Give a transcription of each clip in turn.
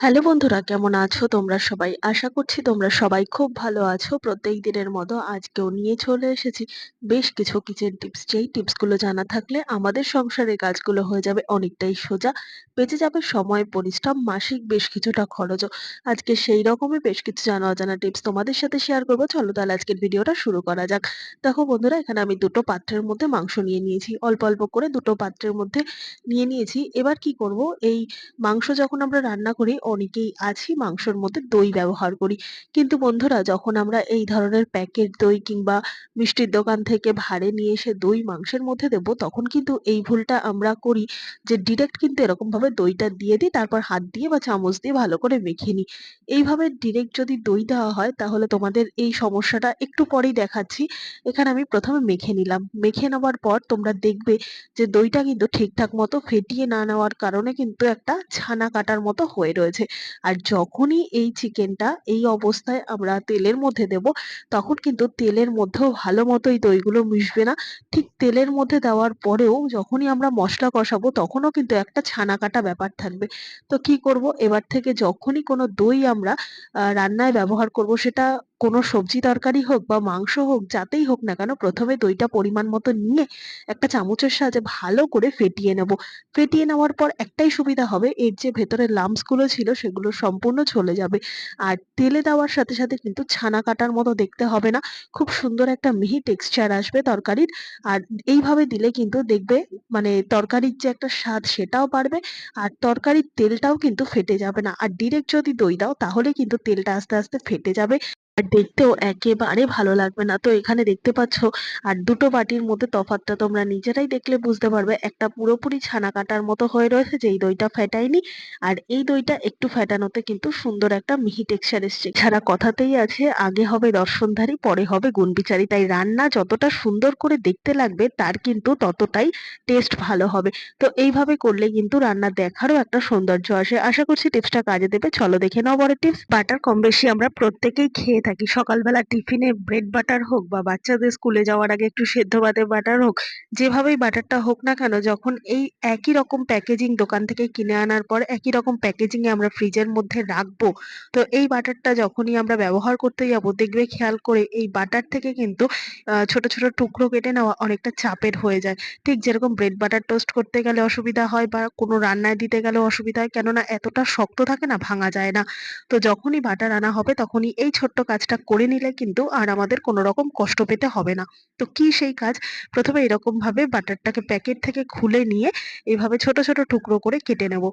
Hello বন্ধুরা, কেমন আছো তোমরা সবাই? আশা করছি তোমরা সবাই খুব ভালো আছো। প্রত্যেক দিনের মতো আজকেও নিয়ে চলে এসেছি বেশ কিছু কিচেন টিপস যেই টিপসগুলো জানা থাকলে আমাদের সংসারের কাজগুলো হয়ে যাবে অনেকটাই সোজা, বেঁচে যাবে সময়, পরিশ্রম, মাসিক বেশ কিছুটা খরচও। আজকে সেই রকমই বেশ কিছু জানা অজানা টিপস তোমাদের সাথে শেয়ার করব। চলো তাহলে আজকের ভিডিওটা শুরু করা যাক। দেখো বন্ধুরা, এখানে আমি দুটো পাত্রের মধ্যে মাংস নিয়ে নিয়েছি। অল্প অল্প করে দুটো পাত্রের মধ্যে নিয়ে নিয়েছি। এবার কি করব? এই মাংস যখন আমরা রান্না করি অনেকেই আছি, মাংসর মধ্যে দই ব্যবহার করি। কিন্তু বন্ধুরা, যখন আমরা এই ধরনের প্যাকেট দই কিংবা মিষ্টির দোকান থেকে ভাড়ে নিয়ে এসে দই মাংসের মধ্যে দেব, তখন কিন্তু এই ভুলটা আমরা করি যে ডিরেক্ট কিন্তু এরকম ভাবে দইটা দিয়ে দিই, তারপর হাত দিয়ে বা চামচ দিয়ে ভালো করে মেখে নিই। এইভাবে ডিরেক্ট যদি দই দেওয়া হয়, তাহলে তোমাদের এই সমস্যাটা একটু পরেই দেখাচ্ছি। এখানে আমি প্রথমে মেখে নিলাম। মেখে নেওয়ার পর তোমরা দেখবে যে দইটা কিন্তু ঠিকঠাক মতো ফেটিয়ে না নেওয়ার কারণে কিন্তু একটা ছানা কাটার মতো হয়ে রয়েছে। আর যখনই এই চিকেনটা এই অবস্থায় আমরা তেলের মধ্যে দেব, তখন কিন্তু তেলের মধ্যেও ভালো মতোই দইগুলো মিশবে না। ঠিক তেলের মধ্যে দেওয়ার পরেও যখনই আমরা মশলা কষাবো তখনও কিন্তু একটা ছানা কাটা ব্যাপার থাকবে। তো কি করব? এবার থেকে যখনই কোনো দই আমরা রান্নায় ব্যবহার করব সেটা কোনো সবজি তরকারি হোক বা মাংস হোক যাতেই হোক না কেন প্রথমে দইটা পরিমাণ মতো নিয়ে একটা চামচের সাহায্যে ভালো করে ফেটিয়ে নেব। ফেটিয়ে নেওয়ার পর একটাই সুবিধা হবে, এর যে ভেতরে লাম্পসগুলো ছিল সেগুলো সম্পূর্ণ চলে যাবে। আর তেলে দেওয়ার সাথে সাথে কিন্তু ছানা কাটার মতো দেখতে হবে না। খুব সুন্দর একটা মিহি টেক্সচার আসবে তরকারির। আর এইভাবে দিলে কিন্তু দেখবে মানে তরকারির যে একটা স্বাদ সেটাও বাড়বে আর তরকারির তেলটাও কিন্তু ফেটে যাবে না। আর ডিরেক্ট যদি দই দাও তাহলে কিন্তু তেলটা আস্তে আস্তে ফেটে যাবে। আর দেখতেও একেবারে ভালো লাগবে না। তো এখানে দেখতে পাচ্ছ, আর দুটো বাটির মধ্যে তফাৎটা তোমরা নিজেরাই দেখলে বুঝতে পারবে। একটা পুরোপুরি ছানা কাটার মতো হয়ে রয়েছে, যেই দইটা ফেটায়নি, আর এই দইটা একটু ফেটানোতে কিন্তু সুন্দর একটা মিহি টেক্সচার এসছে। ছাড়া কথাতেই আছে, আগে হবে দর্শনধারী, পরে হবে গুণবিচারী। তাই রান্না যতটা সুন্দর করে দেখতে লাগবে, তার কিন্তু ততটাই টেস্ট ভালো হবে। তো এইভাবে করলে কিন্তু রান্না দেখারও একটা সৌন্দর্য আসে। আশা করছি টিপসটা কাজে দেবে। চলো দেখে নাও বড় টিপস বাটার কম বেশি আমরা প্রত্যেকেই খেয়ে থাকি। সকালবেলা টিফিনে ব্রেড বাটার হোক বা বাচ্চাদের স্কুলে যাওয়ার আগে একটু সেদ্ধ ভাতের বাটার হোক, যেভাবেই বাটারটা হোক না কেন, যখন এই একই রকম প্যাকেজিং দোকান থেকে কিনে আনার পর একই রকম প্যাকেজিং এ আমরা ফ্রিজের মধ্যে রাখব, তো এই বাটারটা যখনই আমরা ব্যবহার করতে যাব, দেখবে খেয়াল করে এই বাটার থেকে কিন্তু ছোট ছোট টুকরো কেটে নেওয়া অনেকটা চাপের হয়ে যায়। ঠিক যেরকম ব্রেড বাটার টোস্ট করতে গেলে অসুবিধা হয় বা কোনো রান্নায় দিতে গেলে অসুবিধা হয়, কেননা এতটা শক্ত থাকে না, ভাঙা যায় না। তো যখনই বাটার আনা হবে, তখনই এই ছোট্ট কাজটা করে নিলে কিন্তু আর আমাদের কোনো রকম কষ্ট পেতে হবে না। তো কি সেই কাজ? প্রথমে এরকম ভাবে বাটারটাকে প্যাকেট থেকে খুলে নিয়ে এভাবে ছোট ছোট টুকরো করে কেটে নেব।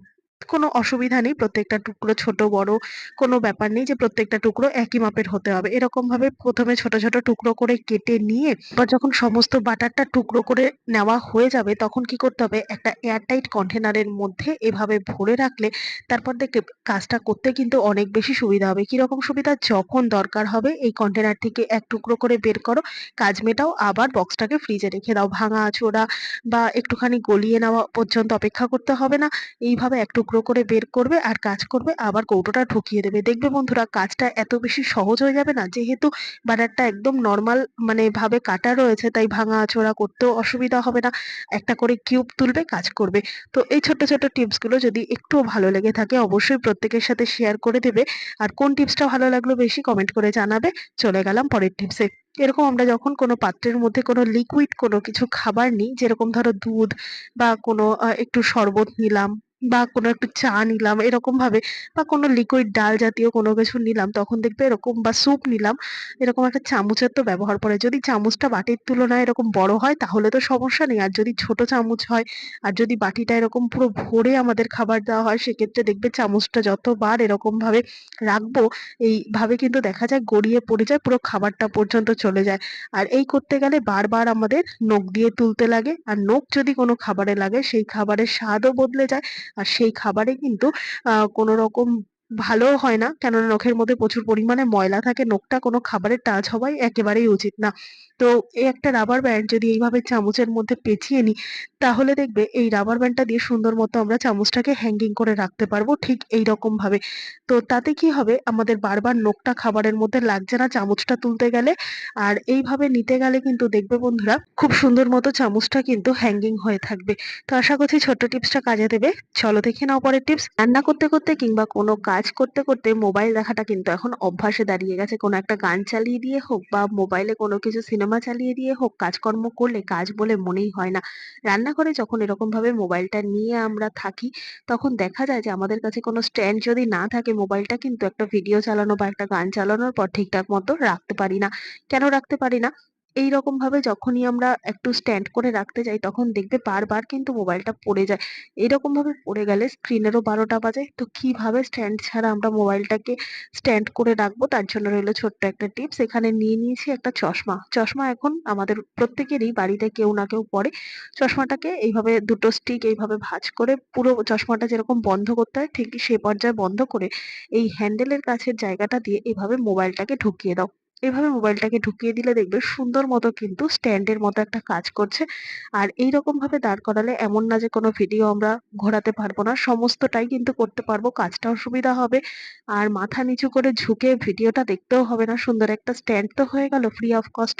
কোনো অসুবিধা নেই, প্রত্যেকটা টুকরো ছোট, বড় কোনো ব্যাপার নেই যে প্রত্যেকটা টুকরো একই মাপের হতে হবে। এরকম ভাবে প্রথমে ছোট ছোট টুকরো করে কেটে নিয়ে বা যখন সমস্ত বাটারটা টুকরো করে নেওয়া হয়ে যাবে তখন কি করতে হবে? একটা এয়ারটাইট কন্টেনারের মধ্যে এভাবে ভরে রাখলে তারপর দেখে কাজটা করতে কিন্তু অনেক বেশি সুবিধা হবে। কীরকম সুবিধা? যখন দরকার হবে এই কন্টেনার থেকে এক টুকরো করে বের করো, কাজ মেটাও, আবার বক্সটাকে ফ্রিজে রেখে দাও। ভাঙা চোরা বা একটুখানি গলিয়ে নেওয়া পর্যন্ত অপেক্ষা করতে হবে না। এইভাবে এক টুকরো করে বের করবে আর কাজ করবে, আবার কৌটোটা ঢুকিয়ে দেবে। দেখবে বন্ধুরা, কাজটা এত বেশি সহজ হয়ে যাবে না, যেহেতু বাটারটা একদম নর্মাল মানে ভাবে কাটা রয়েছে, তাই ভাঙা চোরা করতেও অসুবিধা হবে না। একটা করে কিউব তুলবে, কাজ করবে। তো এই ছোট ছোট্ট টিপসগুলো যদি একটুও ভালো লেগে থাকে, অবশ্যই প্রত্যেকের সাথে শেয়ার করে দেবে। আর কোন টিপসটা ভালো লাগল বেশি কমেন্ট করে জানাবে। চলে গেলাম পরের টিপসে এরকম আমরা যখন কোনো পাত্রের মধ্যে কোনো লিকুইড কোনো কিছু খাবার নিই, যেরকম ধরো দুধ বা কোনো একটু শরবত নিলাম বা কোনো একটু চা নিলাম এরকম ভাবে বা কোনো লিকুইড ডাল জাতীয় কোনো কিছু নিলাম, তখন দেখবে এরকম বা স্যুপ নিলাম, এরকম একটা চামচের তো ব্যবহার করে যদি চামচটা বাটির তুলনায় এরকম বড় হয়, তাহলে তো সমস্যা নেই। আর যদি ছোট চামচ হয়, আর যদি বাটিটা এরকম পুরো ভরে আমাদের খাবার দেওয়া হয়, সেক্ষেত্রে দেখবে চামচটা যতবার এরকম ভাবে রাখব, এইভাবে কিন্তু দেখা যায় গড়িয়ে পড়ে যায়, পুরো খাবারটা পর্যন্ত চলে যায়। আর এই করতে গেলে বারবার আমাদের নখ দিয়ে তুলতে লাগে। আর নখ যদি কোনো খাবারে লাগে, সেই খাবারের স্বাদও বদলে যায় আর সেই খাবারে কিন্তু কোনো রকম ভালোও হয় না। কেননা নখের মধ্যে প্রচুর পরিমাণে ময়লা থাকে, নখটা কোনো খাবারের টাচ হওয়াই একেবারেই উচিত না। তো এই একটা রাবার ব্যান্ড যদি এইভাবে চামচের মধ্যে পেঁচিয়ে নিই তাহলে দেখবে এই রাবার ব্যান্ডটা দিয়ে সুন্দর মতো আমরা চামচটাকে হ্যাঙ্গিং করে রাখতে পারব ঠিক এই রকম ভাবে। তো তাতে কি হবে? আমাদের বারবার নখটা খাবারের মধ্যে লাগছে না চামচটা তুলতে গেলে। আর এইভাবে নিতে গেলে কিন্তু দেখবে বন্ধুরা, খুব সুন্দর মতো চামচটা কিন্তু হ্যাঙ্গিং হয়ে থাকবে। তো আশা করছি ছোট্ট টিপসটা কাজে দেবে। চলো দেখে নাও পরের টিপস রান্না করতে করতে কিংবা কোনো কাজ কাজ করতে, করতে মোবাইল দেখাটা কিন্তু এখন অভ্যাসে দাঁড়িয়ে গেছে। কোনো একটা গান চালিয়ে দিয়ে হোক বা মোবাইলে কোনো কিছু সিনেমা চালিয়ে দিয়ে হোক, কাজকর্ম করলে কাজ বলে মনেই হয় না। রান্নাঘরে যখন এরকমভাবে মোবাইলটা নিয়ে আমরা থাকি, তখন দেখা যায় যে আমাদের কাছে কোনো স্ট্যান্ড যদি না থাকে মোবাইলটা কিন্তু একটা ভিডিও চালানো বা একটা গান চালানোর পর ঠিকঠাক মতো রাখতে পারি না। কেন রাখতে পারি না? এইরকম ভাবে যখনই আমরা একটু স্ট্যান্ড করে রাখতে যাই, তখন দেখবে বারবার কিন্তু মোবাইলটা পড়ে যায়। এরকম ভাবে পড়ে গেলে স্ক্রিনেরও ১২টা বাজে। তো কীভাবে স্ট্যান্ড ছাড়া আমরা মোবাইলটাকে স্ট্যান্ড করে রাখব তার জন্য রইল ছোট্ট একটা টিপস। এখানে নিয়ে নিয়েছি একটা চশমা। চশমা এখন আমাদের প্রত্যেকেরই বাড়িতে কেউ না কেউ পরে চশমাটাকে এইভাবে দুটো স্টিক এইভাবে ভাঁজ করে পুরো চশমাটা যেরকম বন্ধ করতে হয়, ঠিক সে পর্যায়ে বন্ধ করে এই হ্যান্ডেলের কাছের জায়গাটা দিয়ে এভাবে মোবাইলটাকে ঢুকিয়ে দাও। এভাবে মোবাইলটাকে ঢুকিয়ে দিলে দেখবে সুন্দর মতো কিন্তু স্ট্যান্ডের মতো একটা কাজ করছে। আর এইরকম ভাবে দাঁড় করালে এমন না যে কোনো ভিডিও আমরা ঘোরাতে পারব না। সমস্তটাই কিন্তু করতে পারব। কাজটাও সুবিধা হবে। আর মাথা নিচু করে ঝুঁকে ভিডিওটা দেখতেও হবে না। সুন্দর একটা স্ট্যান্ড তো হয়ে গেল ফ্রি অফ কস্ট।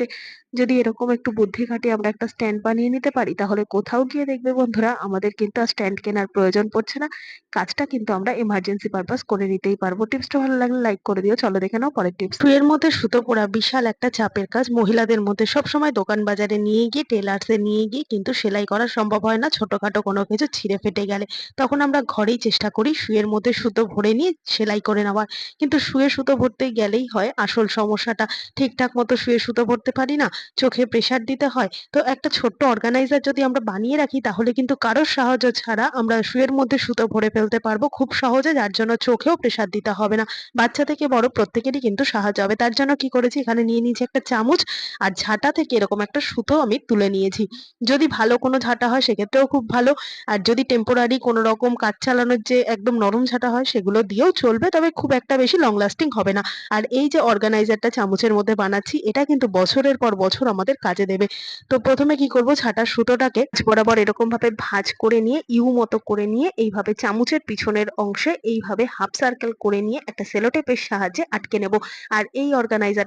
যদি এরকম একটু বুদ্ধি খাটিয়ে আমরা একটা স্ট্যান্ড বানিয়ে নিতে পারি, তাহলে কোথাও গিয়ে দেখবে বন্ধুরা, আমাদের কিন্তু আর স্ট্যান্ড কেনার প্রয়োজন পড়ছে না। কাজটা কিন্তু আমরা এমার্জেন্সি পারপাস করে নিতেই পারব। টিপসটা ভালো লাগলে লাইক করে দিও। চলো দেখে নাও পরের টিপস। সুইয়ের মধ্যে সুতো পড়া বিশাল একটা চাপের কাজ। মহিলাদের মধ্যে সবসময় দোকান বাজারে নিয়ে গিয়ে, টেলার্স নিয়ে গিয়ে কিন্তু সেলাই করা সম্ভব হয় না ছোটখাটো কোনো কিছু ছিঁড়ে ফেটে গেলে। তখন আমরা ঘরেই চেষ্টা করি সুইয়ের মধ্যে সুতো ভরে নিয়ে সেলাই করে নেওয়ার। কিন্তু সুইয়ে সুতো ভরতে গেলেই হয় আসল সমস্যাটা ঠিকঠাক মতো সুইয়ে সুতো ভরতে পারি না। চোখে প্রেসার দিতে হয়। তো একটা ছোট্ট অর্গানাইজার যদি আমরা বানিয়ে রাখি তাহলে কিন্তু কারোর সাহায্য ছাড়া আমরা সুইয়ের মধ্যে সুতো ভরে ফেলতে পারব খুব সহজে যার জন্য চোখেও প্রেসার দিতে হবে না। বাচ্চা থেকে বড় প্রত্যেকেরই কিন্তু সাহায্য হবে। তার জন্য কি করেছি, এখানে নিয়ে নিয়েছি একটা চামচ আর ঝাঁটা থেকে এরকম একটা সুতো আমি তুলে নিয়েছি। যদি ভালো কোনো ঝাঁটা হয় সেক্ষেত্রেও খুব ভালো। আর যদি টেম্পোরারি কোনো রকম কাজ চালানোর যে একদম নরম ঝাঁটা হয় সেগুলো দিয়েও চলবে, তবে খুব একটা বেশি লং লাস্টিং হবে না। আর এই যে অর্গানাইজারটা চামচের মধ্যে বানাচ্ছি, এটা কিন্তু বছরের পর বছর আমাদের কাজে দেবে। তো প্রথমে কি করব, ঝাঁটার সুতোটাকে বরাবর এরকম ভাবে ভাঁজ করে নিয়ে, ইউ মতো করে নিয়ে, এইভাবে চামচের পিছনের অংশে এইভাবে হাফ সার্কেল করে নিয়ে একটা সেলো টেপের সাহায্যে আটকে নেব। আর এই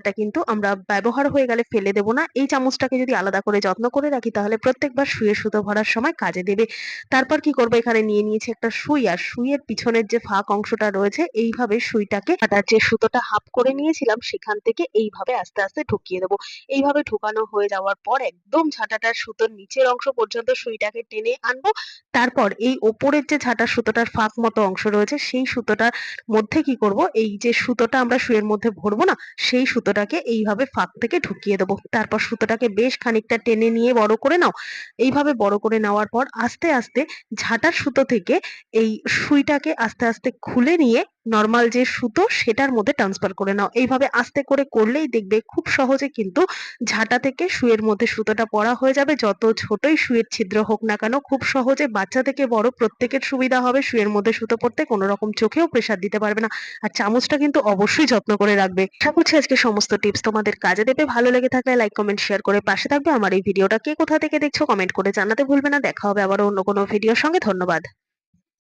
অর্গানাইজারটা কিন্তু আমরা ব্যবহার হয়ে গেলে ফেলে দেব না। এই চামচটাকে যদি আলাদা করে যত্ন করে রাখি তাহলে প্রত্যেকবার সুইয়ে সুতো ভরার সময় কাজে দেবে। তারপর কি করব এখানে নিয়ে নিয়েছি একটা সুই আর সুইয়ের পিছনের যে ফাঁক অংশটা রয়েছে এইভাবে সুইটাকে ঝাঁটার যে সুতোটা হাফ করে নিয়েছিলাম সেখান থেকে এইভাবে আস্তে, আস্তে ঢুকিয়ে দেবো এইভাবে ঢোকানো হয়ে যাওয়ার পর একদম ঝাঁটাটার সুতোর নিচের অংশ পর্যন্ত সুইটাকে টেনে আনব। তারপর এই ওপরের যে ঝাঁটার সুতোটার ফাঁক মতো অংশ রয়েছে সেই সুতোটার মধ্যে কি করব এই যে সুতোটা আমরা সুইয়ের মধ্যে ভরবো না সেই সুতোটাকে এইভাবে ফাঁক থেকে ঢুকিয়ে দেবো। তারপর সুতোটাকে বেশ খানিকটা টেনে নিয়ে বড় করে নাও। এইভাবে বড় করে নেওয়ার পর আস্তে, আস্তে ঝাঁটার সুতো থেকে এই সুইটাকে আস্তে, আস্তে খুলে নিয়ে নরমাল যে সুতো সেটার মধ্যে ট্রান্সফার করে নাও। এইভাবে আস্তে করে করলেই দেখবে খুব সহজে কিন্তু ঝাঁটা থেকে সুইয়ের মধ্যে সুতোটা পড়া হয়ে যাবে। যত ছোটই শুয়ের ছিদ্র হোক না কেন খুব সহজে বাচ্চা থেকে বড় প্রত্যেকের সুবিধা হবে শুয়ের মধ্যে সুতো পড়তে কোনো রকম চোখেও প্রেসার দিতে পারবে না। আর চামচটা কিন্তু অবশ্যই যত্ন করে রাখবে। আশা করছি আজকে সমস্ত টিপস তোমাদের কাজে দেবে। ভালো লেগে থাকলে লাইক, কমেন্ট, শেয়ার করে পাশে থাকবে। আমার এই ভিডিওটা কে কোথা থেকে দেখছ কমেন্ট করে জানাতে ভুলবে না। দেখা হবে আবার অন্য কোনো ভিডিওর সঙ্গে। ধন্যবাদ।